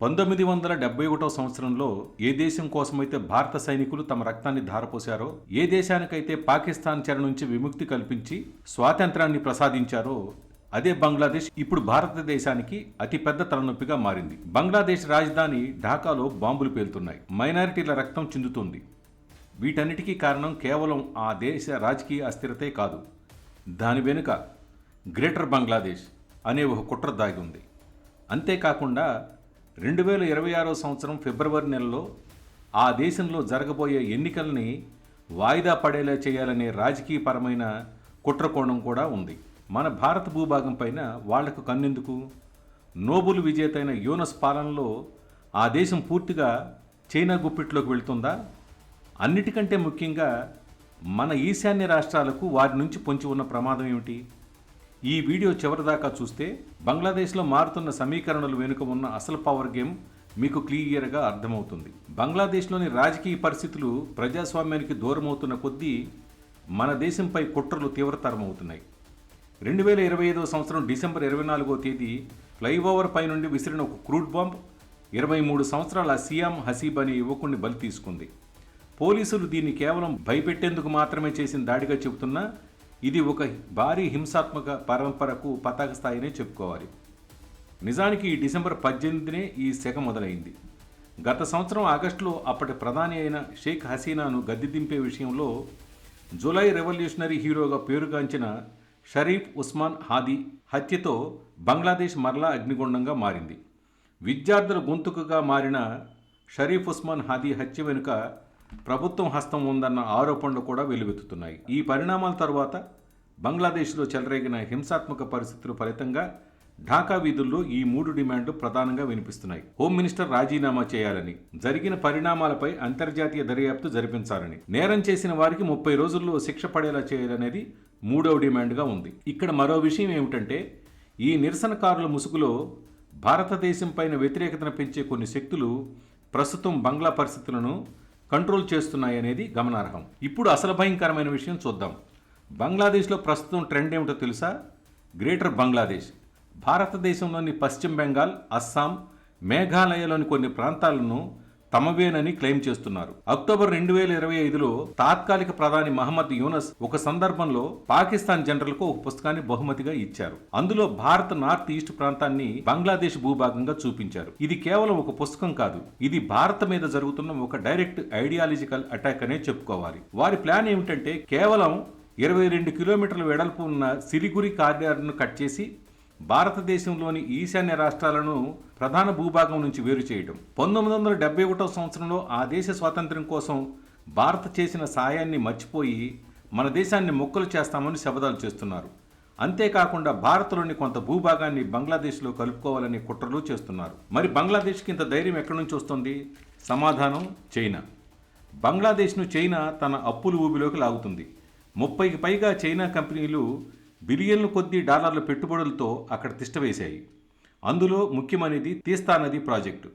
పంతొమ్మిది వందల డెబ్బై ఒకటో సంవత్సరంలో ఏ దేశం కోసమైతే భారత సైనికులు తమ రక్తాన్ని ధారపోశారో ఏ దేశానికైతే పాకిస్తాన్ చెర నుంచి విముక్తి కల్పించి స్వాతంత్రాన్ని ప్రసాదించారో అదే బంగ్లాదేశ్ ఇప్పుడు భారతదేశానికి అతిపెద్ద తలనొప్పిగా మారింది. బంగ్లాదేశ్ రాజధాని ఢాకాలో బాంబులు పేలుతున్నాయి. మైనారిటీల రక్తం చిందుతుంది. వీటన్నిటికీ కారణం కేవలం ఆ దేశ రాజకీయ అస్థిరతే కాదు. దాని వెనుక గ్రేటర్ బంగ్లాదేశ్ అనే ఒక కుట్ర దాగి ఉంది. అంతేకాకుండా రెండు వేల ఇరవై ఆరో సంవత్సరం ఫిబ్రవరి నెలలో ఆ దేశంలో జరగబోయే ఎన్నికల్ని వాయిదా పడేలా చేయాలనే రాజకీయపరమైన కుట్రకోణం కూడా ఉంది. మన భారత భూభాగం పైన వాళ్ళకు కన్నెందుకు? నోబుల్ విజేతైన యూనస్ పాలనలో ఆ దేశం పూర్తిగా చైనా గుప్పిట్లోకి వెళ్తుందా? అన్నిటికంటే ముఖ్యంగా మన ఈశాన్య రాష్ట్రాలకు వారి నుంచి పొంచి ఉన్న ప్రమాదం ఏమిటి? ఈ వీడియో చివరిదాకా చూస్తే బంగ్లాదేశ్లో మారుతున్న సమీకరణలు వెనుక ఉన్న అసలు పవర్ గేమ్ మీకు క్లియర్గా అర్థమవుతుంది. బంగ్లాదేశ్లోని రాజకీయ పరిస్థితులు ప్రజాస్వామ్యానికి దూరమవుతున్న కొద్దీ మన దేశంపై కుట్రలు తీవ్రతరమవుతున్నాయి. రెండు వేల ఇరవై ఐదవ సంవత్సరం డిసెంబర్ ఇరవై నాలుగో తేదీ ఫ్లైఓవర్ పై నుండి విసిరిన ఒక క్రూడ్ బాంబ్ ఇరవై మూడు సంవత్సరాల సియాం హసీబ్ అనే యువకుడిని బలి తీసుకుంది. పోలీసులు దీన్ని కేవలం భయపెట్టేందుకు మాత్రమే చేసిన దాడిగా చెబుతున్నా ఇది ఒక భారీ హింసాత్మక పరంపరకు పతాక స్థాయినే చెప్పుకోవాలి. నిజానికి ఈ డిసెంబర్ పద్దెనిమిదినే ఈ సెగ మొదలైంది. గత సంవత్సరం ఆగస్టులో అప్పటి ప్రధాని అయిన షేక్ హసీనాను గద్దె దింపే విషయంలో జూలై రెవల్యూషనరీ హీరోగా పేరుగాంచిన షరీఫ్ ఉస్మాన్ హాదీ హత్యతో బంగ్లాదేశ్ మరలా అగ్నిగుండంగా మారింది. విద్యార్థుల గొంతుకగా మారిన షరీఫ్ ఉస్మాన్ హాదీ హత్య వెనుక ప్రభుత్వం హస్తం ఉందన్న ఆరోపణలు కూడా వెలువెత్తుతున్నాయి. ఈ పరిణామాల తరువాత బంగ్లాదేశ్లో చెలరేగిన హింసాత్మక పరిస్థితుల ఫలితంగా ఢాకా వీధుల్లో ఈ మూడు డిమాండ్లు ప్రధానంగా వినిపిస్తున్నాయి. హోమ్ మినిస్టర్ రాజీనామా చేయాలని జరిగిన పరిణామాలపై అంతర్జాతీయ దర్యాప్తు జరిపించాలని నేరం చేసిన వారికి ముప్పై రోజుల్లో శిక్ష పడేలా చేయాలనేది మూడవ డిమాండ్గా ఉంది. ఇక్కడ మరో విషయం ఏమిటంటే ఈ నిరసనకారుల ముసుగులో భారతదేశం పైన వ్యతిరేకతను పెంచే కొన్ని శక్తులు ప్రస్తుతం బంగ్లా పరిస్థితులను కంట్రోల్ చేస్తున్నాయనేది గమనార్హం. ఇప్పుడు అసలు భయంకరమైన విషయం చూద్దాం. బంగ్లాదేశ్లో ప్రస్తుతం ట్రెండ్ ఏమిటో తెలుసా? గ్రేటర్ బంగ్లాదేశ్. భారతదేశంలోని పశ్చిమ బెంగాల్ అస్సాం మేఘాలయలోని కొన్ని ప్రాంతాలను తమవేనని క్లెయిమ్ చేస్తున్నారు. అక్టోబర్ రెండు వేల ఇరవై ఐదులో తాత్కాలిక ప్రధాని మహమ్మద్ యూనస్ ఒక సందర్భంలో పాకిస్తాన్ జనరల్కు ఒక పుస్తకాన్ని బహుమతిగా ఇచ్చారు. అందులో భారత్ నార్త్ ఈస్ట్ ప్రాంతాన్ని బంగ్లాదేశ్ భూభాగంగా చూపించారు. ఇది కేవలం ఒక పుస్తకం కాదు ఇది భారత్ మీద జరుగుతున్న ఒక డైరెక్ట్ ఐడియాలజికల్ అటాక్ అనే చెప్పుకోవాలి. వారి ప్లాన్ ఏమిటంటే కేవలం ఇరవై రెండు కిలోమీటర్ల వెడల్పు ఉన్న సిలిగురి కారిడార్ను కట్ చేసి భారతదేశంలోని ఈశాన్య రాష్ట్రాలను ప్రధాన భూభాగం నుంచి వేరు చేయడం. పంతొమ్మిది వందల డెబ్బై ఒకటో సంవత్సరంలో ఆ దేశ స్వాతంత్ర్యం కోసం భారత్ చేసిన సాయాన్ని మర్చిపోయి మన దేశాన్ని మొక్కలు చేస్తామని శబదాలు చేస్తున్నారు. అంతేకాకుండా భారత్లోని కొంత భూభాగాన్ని బంగ్లాదేశ్లో కలుపుకోవాలని కుట్రలు చేస్తున్నారు. మరి బంగ్లాదేశ్కి ఇంత ధైర్యం ఎక్కడి నుంచి వస్తుంది? సమాధానం చైనా. బంగ్లాదేశ్ను చైనా తన అప్పుల ఊబిలోకి లాగుతుంది. ముప్పైకి పైగా చైనా కంపెనీలు బిలియన్ల కొద్దీ డాలర్ల పెట్టుబడులతో అక్కడ తిష్టవేశాయి. అందులో ముఖ్యమైనది తీస్తా నది ప్రాజెక్టు.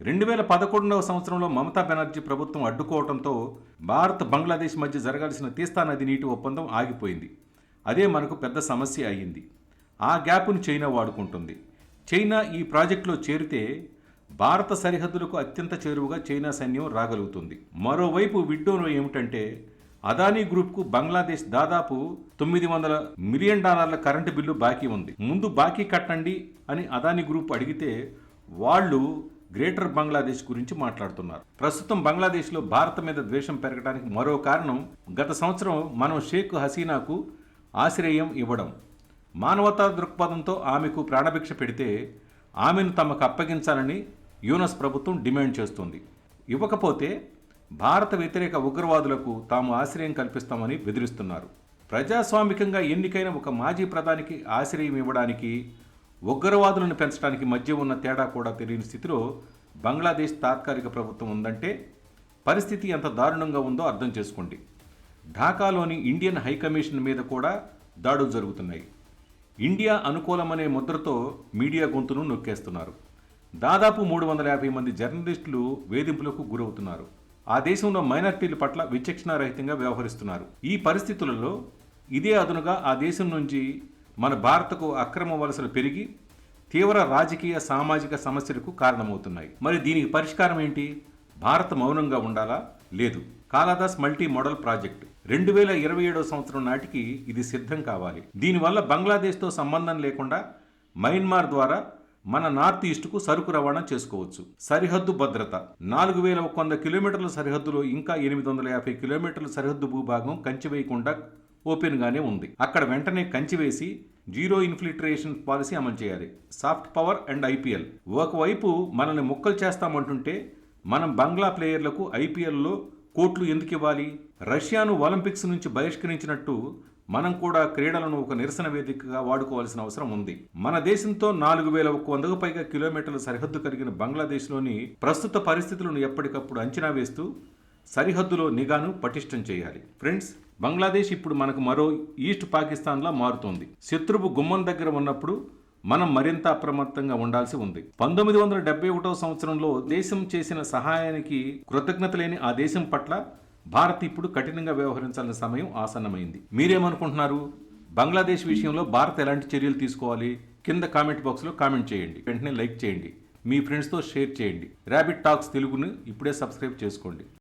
రెండు వేల పదకొండవ సంవత్సరంలో మమతా బెనర్జీ ప్రభుత్వం అడ్డుకోవడంతో భారత్ బంగ్లాదేశ్ మధ్య జరగాల్సిన తీస్తా నది నీటి ఒప్పందం ఆగిపోయింది. అదే మనకు పెద్ద సమస్య అయ్యింది. ఆ గ్యాప్ను చైనా వాడుకుంటుంది. చైనా ఈ ప్రాజెక్టులో చేరితే భారత సరిహద్దులకు అత్యంత చేరువుగా చైనా సైన్యం రాగలుగుతుంది. మరోవైపు విడ్డూరం ఏమిటంటే అదానీ గ్రూప్కు బంగ్లాదేశ్ దాదాపు తొమ్మిది వందల మిలియన్ డాలర్ల కరెంటు బిల్లు బాకీ ఉంది. ముందు బాకీ కట్టండి అని అదానీ గ్రూప్ అడిగితే వాళ్ళు గ్రేటర్ బంగ్లాదేశ్ గురించి మాట్లాడుతున్నారు. ప్రస్తుతం బంగ్లాదేశ్లో భారత్ మీద ద్వేషం పెరగడానికి మరో కారణం గత సంవత్సరం మనం షేక్ హసీనాకు ఆశ్రయం ఇవ్వడం. మానవతా దృక్పథంతో ఆమెకు ప్రాణభిక్ష పెడితే ఆమెను తమకు అప్పగించాలని యూనస్ ప్రభుత్వం డిమాండ్ చేస్తుంది. ఇవ్వకపోతే భారత వ్యతిరేక ఉగ్రవాదులకు తాము ఆశ్రయం కల్పిస్తామని బెదిరిస్తున్నారు. ప్రజాస్వామికంగా ఎన్నికైన ఒక మాజీ ప్రధానికి ఆశ్రయం ఇవ్వడానికి ఉగ్రవాదులను పెంచడానికి మధ్య ఉన్న తేడా కూడా తెలియని స్థితిలో బంగ్లాదేశ్ తాత్కాలిక ప్రభుత్వం ఉందంటే పరిస్థితి ఎంత దారుణంగా ఉందో అర్థం చేసుకోండి. ఢాకాలోని ఇండియన్ హైకమిషన్ మీద కూడా దాడులు జరుగుతున్నాయి. ఇండియా అనుకూలమనే ముద్రతో మీడియా గొంతును నొక్కేస్తున్నారు. దాదాపు మూడు వందల యాభై మంది జర్నలిస్టులు వేధింపులకు గురవుతున్నారు. ఆ దేశంలో మైనార్టీల పట్ల విచక్షణారహితంగా వ్యవహరిస్తున్నారు. ఈ పరిస్థితులలో ఇదే అదునుగా ఆ దేశం నుంచి మన భారత్కు అక్రమ వలసలు పెరిగి తీవ్ర రాజకీయ సామాజిక సమస్యలకు కారణమవుతున్నాయి. మరి దీనికి పరిష్కారం ఏంటి? భారత్ మౌనంగా ఉండాలా? లేదు. Kaladan multi modal project. రెండు వేల ఇరవై ఏడవ సంవత్సరం నాటికి ఇది సిద్ధం కావాలి. దీనివల్ల బంగ్లాదేశ్తో సంబంధం లేకుండా మయన్మార్ ద్వారా మన నార్త్ ఈస్ట్కు సరుకు రవాణా చేసుకోవచ్చు. సరిహద్దు భద్రత. నాలుగు వేల ఒక వంద కిలోమీటర్ల సరిహద్దులో ఇంకా ఎనిమిది వందల యాభై కిలోమీటర్ల సరిహద్దు భూభాగం కంచి వేయకుండా ఓపెన్ గానే ఉంది. అక్కడ వెంటనే కంచి వేసి జీరో ఇన్ఫిల్ట్రేషన్ పాలసీ అమలు చేయాలి. సాఫ్ట్ పవర్ అండ్ ఐపీఎల్ ఒకవైపు మనల్ని ముక్కలు చేస్తామంటుంటే మనం బంగ్లా ప్లేయర్లకు ఐపీఎల్లో కోట్లు ఎందుకు ఇవ్వాలి రష్యాను ఒలింపిక్స్ నుంచి బహిష్కరించినట్టు మనం కూడా క్రీడలను ఒక నిరసన వేదికగా వాడుకోవాల్సిన అవసరం ఉంది. మన దేశంతో నాలుగు వేల ఒక వందకు పైగా కిలోమీటర్ల సరిహద్దు కలిగిన బంగ్లాదేశ్లోని ప్రస్తుత పరిస్థితులను ఎప్పటికప్పుడు అంచనా వేస్తూ సరిహద్దులో నిఘాను పటిష్టం చేయాలి. ఫ్రెండ్స్ బంగ్లాదేశ్ ఇప్పుడు మనకు మరో ఈస్ట్ పాకిస్తాన్లా మారుతోంది. శత్రువు గుమ్మం దగ్గర ఉన్నప్పుడు మనం మరింత అప్రమత్తంగా ఉండాల్సి ఉంది. పంతొమ్మిది వందల డెబ్బై ఒకటవ సంవత్సరంలో దేశం చేసిన సహాయానికి కృతజ్ఞత లేని ఆ దేశం పట్ల భారత్ ఇప్పుడు కఠినంగా వ్యవహరించాల్సిన సమయం ఆసన్నమైంది. మీరేమనుకుంటున్నారు? బంగ్లాదేశ్ విషయంలో భారత్ ఎలాంటి చర్యలు తీసుకోవాలి? కింద కామెంట్ బాక్స్లో కామెంట్ చేయండి. వెంటనే లైక్ చేయండి. మీ ఫ్రెండ్స్తో షేర్ చేయండి. ర్యాబిట్ టాక్స్ తెలుగును ఇప్పుడే సబ్స్క్రైబ్ చేసుకోండి.